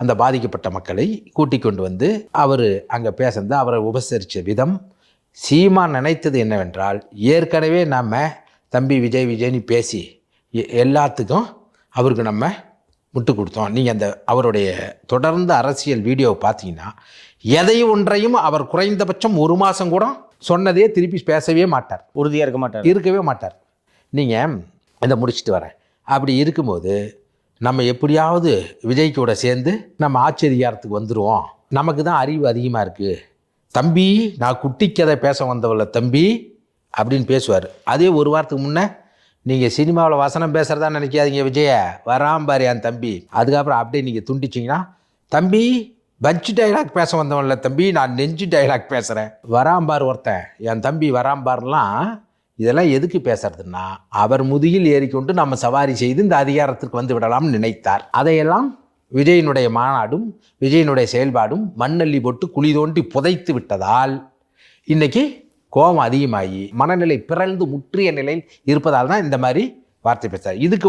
அந்த பாதிக்கப்பட்ட மக்களை கூட்டிக் கொண்டு வந்து அவர் அங்கே பேசுனது அவரை உபசரித்த விதம் சீமா நினைத்தது என்னவென்றால் ஏற்கனவே நம்ம தம்பி விஜய் விஜய்னு பேசி எல்லாத்துக்கும் அவருக்கு நம்ம முட்டு கொடுத்தோம். நீங்கள் அந்த அவருடைய தொடர்ந்த அரசியல் வீடியோவை பார்த்தீங்கன்னா எதையும் ஒன்றையும் அவர் குறைந்தபட்சம் ஒரு மாதம் கூட சொன்னதே திருப்பி பேசவே மாட்டார். உறுதியாக இருக்க மாட்டார். இருக்கவே மாட்டார். நீங்கள் இதை முடிச்சுட்டு வரேன். அப்படி இருக்கும்போது நம்ம எப்படியாவது விஜய் கூட சேர்ந்து நம்ம ஆச்சரியாரத்துக்கு வந்துடுவோம் நமக்கு தான் அறிவு அதிகமாக இருக்குது தம்பி நான் குட்டி கதை பேச வந்தவள தம்பி அப்படின்னு பேசுவார். அதே ஒரு வாரத்துக்கு முன்னே நீங்கள் சினிமாவில் வசனம் பேசுகிறதா நினைக்காதீங்க விஜய. வராம் பாரு என் தம்பி. அதுக்கப்புறம் அப்படியே நீங்கள் துண்டிச்சிங்கன்னா தம்பி பஞ்சு டைலாக் பேச வந்தவன்ல தம்பி நான் நெஞ்சு டைலாக் பேசுகிறேன் வராம்பார் ஒருத்தன். என் தம்பி வராம்பார்லாம் இதெல்லாம் எதுக்கு பேசுறதுன்னா அவர் முதுகில் ஏறிக்கொண்டு நம்ம சவாரி செய்து இந்த அதிகாரத்திற்கு வந்து விடலாம்னு நினைத்தார். அதையெல்லாம் விஜயனுடைய மாநாடும் விஜயனுடைய செயல்பாடும் மண்ணள்ளி போட்டு குழி தோண்டி புதைத்து விட்டதால் இன்னைக்கு கோபம் அதிகமாகி மனநிலை பிறழ்ந்து முற்றிய நிலையில் இருப்பதால் தான் இந்த மாதிரி வார்த்தை பேசுறார். இதுக்கு